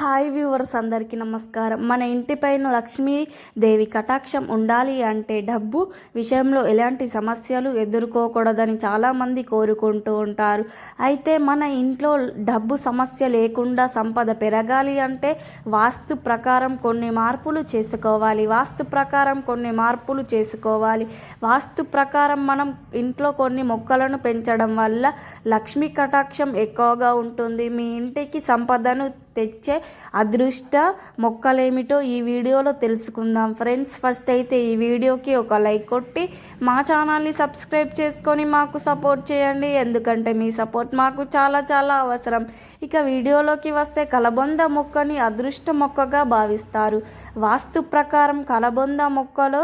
Hi viewers అందరికీ నమస్కారం. మన ఇంటిపైన లక్ష్మీదేవి కటాక్షం ఉండాలి అంటే డబ్బు విషయంలో ఎలాంటి సమస్యలు ఎదుర్కోకూడదని చాలామంది కోరుకుంటూ ఉంటారు. అయితే మన ఇంట్లో డబ్బు సమస్య లేకుండా సంపద పెరగాలి అంటే వాస్తు ప్రకారం కొన్ని మార్పులు చేసుకోవాలి. వాస్తు ప్రకారం కొన్ని మార్పులు చేసుకోవాలి. వాస్తు ప్రకారం మనం ఇంట్లో కొన్ని మొక్కలను పెంచడం వల్ల లక్ష్మీ కటాక్షం ఎక్కువగా ఉంటుంది. మీ ఇంటికి సంపదను తెచ్చే అదృష్ట మొక్కలేమిటో ఈ వీడియోలో తెలుసుకుందాం. ఫ్రెండ్స్ ఫస్ట్ అయితే ఈ వీడియోకి ఒక లైక్ కొట్టి మా ఛానల్ని సబ్స్క్రైబ్ చేసుకొని మాకు సపోర్ట్ చేయండి ఎందుకంటే మీ సపోర్ట్ మాకు చాలా చాలా అవసరం. ఇక వీడియోలోకి వస్తే కలబొంద మొక్కని అదృష్ట మొక్కగా భావిస్తారు. వాస్తు ప్రకారం కలబొంద మొక్కలో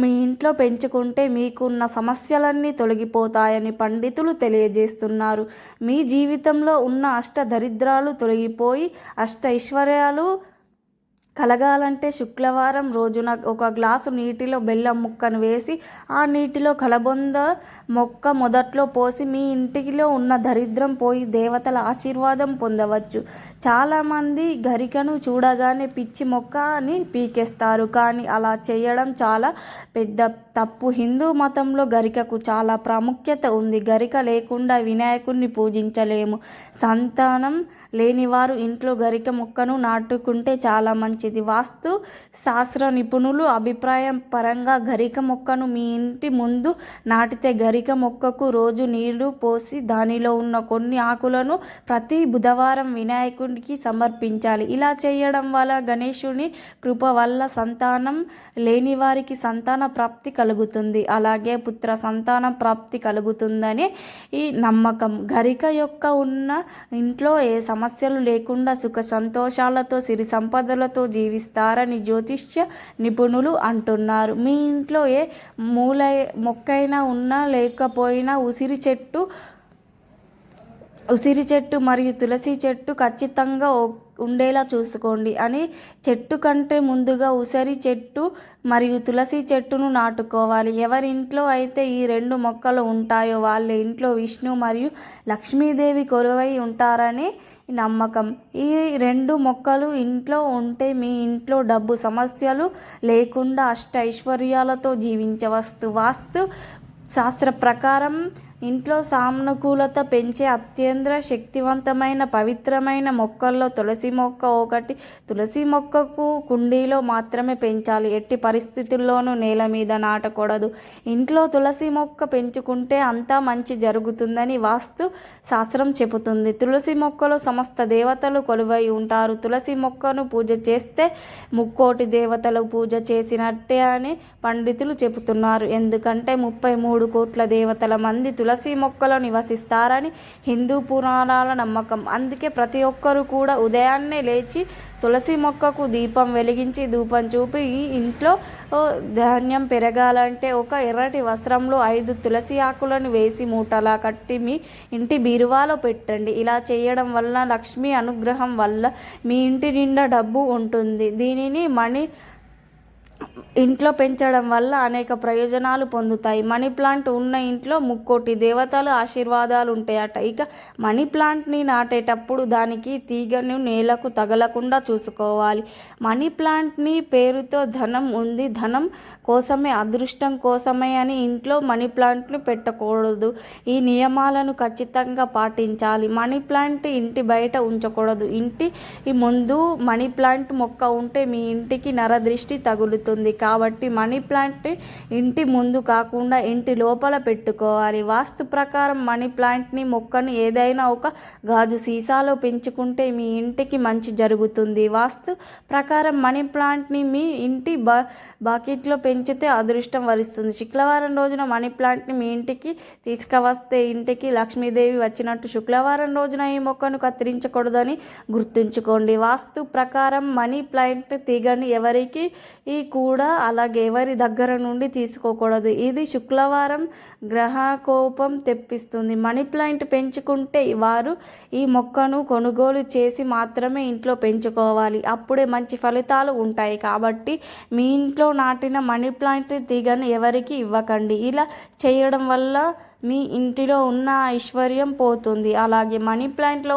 మీ ఇంట్లో పెంచుకుంటే మీకున్న సమస్యలన్నీ తొలగిపోతాయని పండితులు తెలియజేస్తున్నారు. మీ జీవితంలో ఉన్న అష్ట దరిద్రాలు తొలగిపోయి అష్ట ఐశ్వర్యాలు కలగాలంటే శుక్రవారం రోజున ఒక గ్లాసు నీటిలో బెల్లం ముక్కను వేసి ఆ నీటిలో కలబొంద మొక్క మొదట్లో పోసి మీ ఇంటిలో ఉన్న దరిద్రం పోయి దేవతల ఆశీర్వాదం పొందవచ్చు. చాలామంది గరికను చూడగానే పిచ్చి మొక్క అని పీకేస్తారు. కానీ అలా చేయడం చాలా పెద్ద తప్పు. హిందూ మతంలో గరికకు చాలా ప్రాముఖ్యత ఉంది. గరిక లేకుండా వినాయకుడిని పూజించలేము. సంతానం లేనివారు ఇంట్లో గరిక మొక్కను నాటుకుంటే చాలా మంచిది. వాస్తు శాస్త్ర నిపుణులు అభిప్రాయం పరంగా గరిక మొక్కను మీ ఇంటి ముందు నాటితే గరిక మొక్కకు రోజు నీళ్ళు పోసి దానిలో ఉన్న కొన్ని ఆకులను ప్రతి బుధవారం వినాయకుడికి సమర్పించాలి. ఇలా చేయడం వల్ల గణేశుని కృప వల్ల సంతానం లేని వారికి సంతాన ప్రాప్తి కలుగుతుంది. అలాగే పుత్ర సంతాన ప్రాప్తి కలుగుతుందని ఈ నమ్మకం. గరిక యొక్క ఉన్న ఇంట్లో ఏ సమస్యలు లేకుండా సుఖ సంతోషాలతో సిరి సంపదలతో జీవిస్తారని జ్యోతిష్య నిపుణులు అంటున్నారు. మీ ఇంట్లో ఏ మూల మొక్కైనా ఉన్నా లేకపోయినా ఉసిరి చెట్టు ఉసిరి చెట్టు మరియు తులసి చెట్టు ఖచ్చితంగా ఉండేలా చూసుకోండి అని చెట్టు కంటే ముందుగా ఉసిరి చెట్టు మరియు తులసి చెట్టును నాటుకోవాలి. ఎవరి ఇంట్లో అయితే ఈ రెండు మొక్కలు ఉంటాయో వాళ్ళ ఇంట్లో విష్ణు మరియు లక్ష్మీదేవి కొలువై ఉంటారని నమ్మకం. ఈ రెండు మొక్కలు ఇంట్లో ఉంటే మీ ఇంట్లో డబ్బు సమస్యలు లేకుండా అష్ట ఐశ్వర్యాలతో జీవించవస్తు. వాస్తు శాస్త్ర ప్రకారం ఇంట్లో సానుకూలత పెంచే అత్యంత శక్తివంతమైన పవిత్రమైన మొక్కల్లో తులసి మొక్క ఒకటి. తులసి మొక్కకు కుండీలో మాత్రమే పెంచాలి. ఎట్టి పరిస్థితుల్లోనూ నేల మీద నాటకూడదు. ఇంట్లో తులసి మొక్క పెంచుకుంటే అంతా మంచి జరుగుతుందని వాస్తు శాస్త్రం చెబుతుంది. తులసి మొక్కలో సమస్త దేవతలు కొలువై ఉంటారు. తులసి మొక్కను పూజ చేస్తే ముక్కోటి దేవతలు పూజ చేసినట్టే అని పండితులు చెబుతున్నారు. ఎందుకంటే ముప్పై మూడు కోట్ల దేవతల మంది తులసి తులసి మొక్కలో నివసిస్తారని హిందూ పురాణాల నమ్మకం. అందుకే ప్రతి ఒక్కరూ కూడా ఉదయాన్నే లేచి తులసి మొక్కకు దీపం వెలిగించి ధూపం చూపి ఈ ఇంట్లో ధాన్యం పెరగాలంటే ఒక ఎర్రటి వస్త్రంలో ఐదు తులసి ఆకులను వేసి మూటలా కట్టి మీ ఇంటి బీరువాలో పెట్టండి. ఇలా చేయడం వల్ల లక్ష్మీ అనుగ్రహం వల్ల మీ ఇంటి నిండా డబ్బు ఉంటుంది. దీనిని మణి ఇంట్లో పెంచడం వల్ల అనేక ప్రయోజనాలు పొందుతాయి. మనీ ప్లాంట్ ఉన్న ఇంట్లో ముక్కోటి దేవతలు ఆశీర్వాదాలు ఉంటాయట ఇక మనీ ప్లాంట్ని నాటేటప్పుడు దానికి తీగను నేలకు తగలకుండా చూసుకోవాలి. మనీ ప్లాంట్ని పేరుతో ధనం ఉంది. ధనం కోసమే అదృష్టం కోసమే అని ఇంట్లో మనీ ప్లాంట్ను పెట్టకూడదు. ఈ నియమాలను ఖచ్చితంగా పాటించాలి. మనీ ప్లాంట్ ఇంటి బయట ఉంచకూడదు. ఇంటి ముందు మనీ ప్లాంట్ మొక్క ఉంటే మీ ఇంటికి నరదృష్టి తగులుతుంది. కాబట్టి మనీ ప్లాంట్ ఇంటి ముందు కాకుండా ఇంటి లోపల పెట్టుకోవాలి. వాస్తు ప్రకారం మనీ ప్లాంట్ని మొక్కను ఏదైనా ఒక గాజు సీసాలో పెంచుకుంటే మీ ఇంటికి మంచి జరుగుతుంది. వాస్తు ప్రకారం మనీ ప్లాంట్ని మీ ఇంటి బ బకెట్లో పెంచితే అదృష్టం వరిస్తుంది. శుక్రవారం రోజున మనీ ప్లాంట్ని మీ ఇంటికి తీసుకువస్తే ఇంటికి లక్ష్మీదేవి వచ్చినట్టు శుక్రవారం రోజున ఈ మొక్కను కత్తిరించకూడదని గుర్తుంచుకోండి. వాస్తు ప్రకారం మనీ ప్లాంట్ తీగని ఎవరికి ఈ కూ కూడా అలాగే ఎవరి దగ్గర నుండి తీసుకోకూడదు. ఇది శుక్రవారం గ్రహ కోపం తెప్పిస్తుంది. మనీ ప్లాంట్ పెంచుకుంటే వారు ఈ మొక్కను కొనుగోలు చేసి మాత్రమే ఇంట్లో పెంచుకోవాలి. అప్పుడే మంచి ఫలితాలు ఉంటాయి. కాబట్టి మీ ఇంట్లో నాటిన మనీ ప్లాంట్ తీగను ఎవరికి ఇవ్వకండి. ఇలా చేయడం వల్ల మీ ఇంటిలో ఉన్న ఐశ్వర్యం పోతుంది. అలాగే మనీ ప్లాంట్లో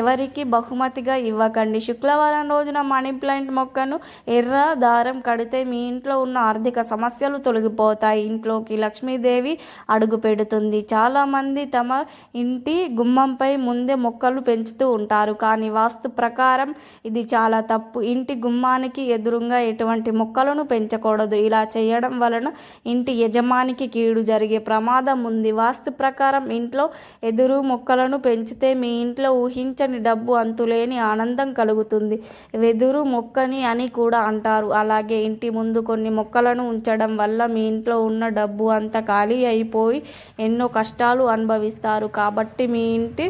ఎవరికి బహుమతిగా ఇవ్వకండి. శుక్రవారం రోజున మనీ ప్లాంట్ మొక్కను ఎర్ర దారం కడితే మీ ఇంట్లో ఉన్న ఆర్థిక సమస్యలు తొలగిపోతాయి. ఇంట్లోకి లక్ష్మీదేవి అడుగు పెడుతుంది. చాలామంది తమ ఇంటి గుమ్మంపై ముందే మొక్కలు పెంచుతూ ఉంటారు. కానీ వాస్తు ప్రకారం ఇది చాలా తప్పు. ఇంటి గుమ్మానికి ఎదురుగా ఎటువంటి మొక్కలను పెంచకూడదు. ఇలా చేయడం వలన ఇంటి యజమానికి కీడు జరిగే ప్రమాదం ఉంది. వాస్తు ప్రకారం ఇంట్లో ఎదురు మొక్కలను పెంచితే మీ ఇంట్లో ఊహించని డబ్బు అంతులేని ఆనందం కలుగుతుంది. వెదురు మొక్కని అని కూడా అంటారు. అలాగే ఇంటి ముందు కొన్ని మొక్కలను ఉంచడం వల్ల మీ ఇంట్లో ఉన్న డబ్బు అంతా ఖాళీ అయిపోయి ఎన్నో కష్టాలు అనుభవిస్తారు. కాబట్టి మీ ఇంటి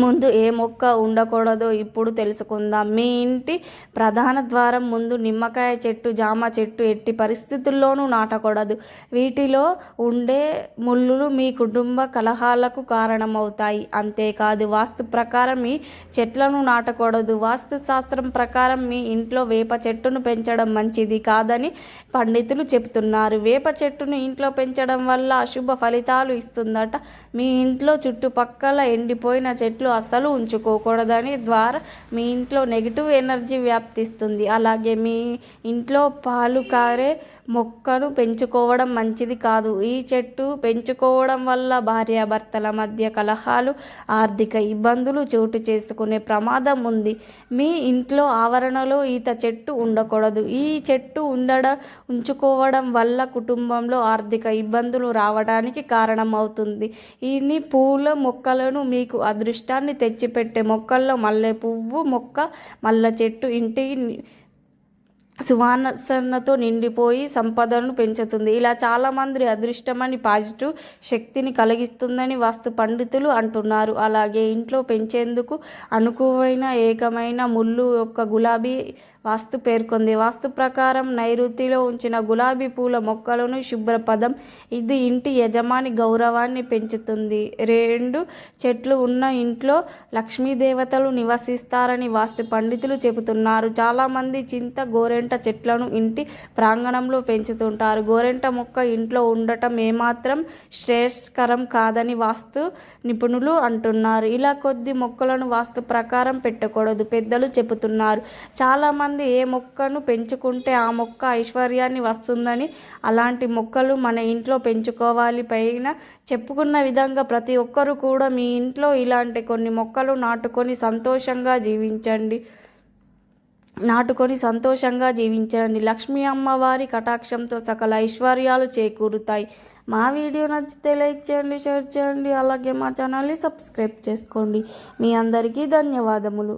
ముందు ఏ మొక్క ఉండకూడదో ఇప్పుడు తెలుసుకుందాం. మీ ఇంటి ప్రధాన ద్వారం ముందు నిమ్మకాయ చెట్టు జామ చెట్టు ఎట్టి పరిస్థితుల్లోనూ నాటకూడదు. వీటిలో ఉండే ముళ్ళులు మీ కుటుంబ కలహాలకు కారణమవుతాయి. అంతేకాదు వాస్తు ప్రకారం మీ చెట్లను నాటకూడదు. వాస్తు శాస్త్రం ప్రకారం మీ ఇంట్లో వేప చెట్టును పెంచడం మంచిది కాదని పండితులు చెబుతున్నారు. వేప చెట్టును ఇంట్లో పెంచడం వల్ల అశుభ ఫలితాలు ఇస్తుందట. మీ ఇంట్లో చుట్టుపక్కల ఎండిపోయిన చెట్లు ఇంట్లో అస్సలు ఉంచుకోకూడదని ద్వారా మీ ఇంట్లో నెగిటివ్ ఎనర్జీ వ్యాప్తిస్తుంది. అలాగే మీ ఇంట్లో పాలు కారే మొక్కను పెంచుకోవడం మంచిది కాదు. ఈ చెట్టు పెంచుకోవడం వల్ల భార్యాభర్తల మధ్య కలహాలు ఆర్థిక ఇబ్బందులు చోటు చేసుకునే ప్రమాదం ఉంది. మీ ఇంట్లో ఆవరణలో ఈత చెట్టు ఉండకూడదు. ఈ చెట్టు ఉండడం ఉంచుకోవడం వల్ల కుటుంబంలో ఆర్థిక ఇబ్బందులు రావడానికి కారణమవుతుంది. ఇన్ని పూల మొక్కలను మీకు అదృష్టాన్ని తెచ్చిపెట్టే మొక్కల్లో మల్లె పువ్వు మొక్క మల్ల చెట్టు ఇంటి సువాసనతో నిండిపోయి సంపదను పెంచుతుంది. ఇలా చాలామంది అదృష్టమని పాజిటివ్ శక్తిని కలిగిస్తుందని వాస్తు పండితులు అంటున్నారు. అలాగే ఇంట్లో పెంచేందుకు అనుకువైన ఏకమైన ముళ్ళు యొక్క గులాబీ వాస్తు పేర్కొంది. వాస్తు ప్రకారం నైరుతిలో ఉంచిన గులాబీ పూల మొక్కలను శుభ్రపదం. ఇది ఇంటి యజమాని గౌరవాన్ని పెంచుతుంది. రెండు చెట్లు ఉన్న ఇంట్లో లక్ష్మీదేవతలు నివసిస్తారని వాస్తు పండితులు చెబుతున్నారు. చాలామంది చింత గోరెంట చెట్లను ఇంటి ప్రాంగణంలో పెంచుతుంటారు. గోరెంట మొక్క ఇంట్లో ఉండటం ఏమాత్రం శ్రేయస్కరం కాదని వాస్తు నిపుణులు అంటున్నారు. ఇలా కొద్ది మొక్కలను వాస్తు ప్రకారం పెట్టకూడదు పెద్దలు చెబుతున్నారు. చాలామంది ఏ మొక్కను పెంచుకుంటే ఆ మొక్క ఐశ్వర్యాన్ని వస్తుందని అలాంటి మొక్కలు మన ఇంట్లో పెంచుకోవాలి పైన చెప్పుకున్న విధంగా ప్రతి ఒక్కరు కూడా మీ ఇంట్లో ఇలాంటి కొన్ని మొక్కలు నాటుకొని సంతోషంగా జీవించండి. నాటుకొని సంతోషంగా జీవించండి. లక్ష్మీ అమ్మవారి కటాక్షంతో సకల ఐశ్వర్యాలు చేకూరుతాయి. మా వీడియో నచ్చితే లైక్ చేయండి షేర్ చేయండి. అలాగే మా ఛానల్ని సబ్స్క్రైబ్ చేసుకోండి. మీ అందరికీ ధన్యవాదములు.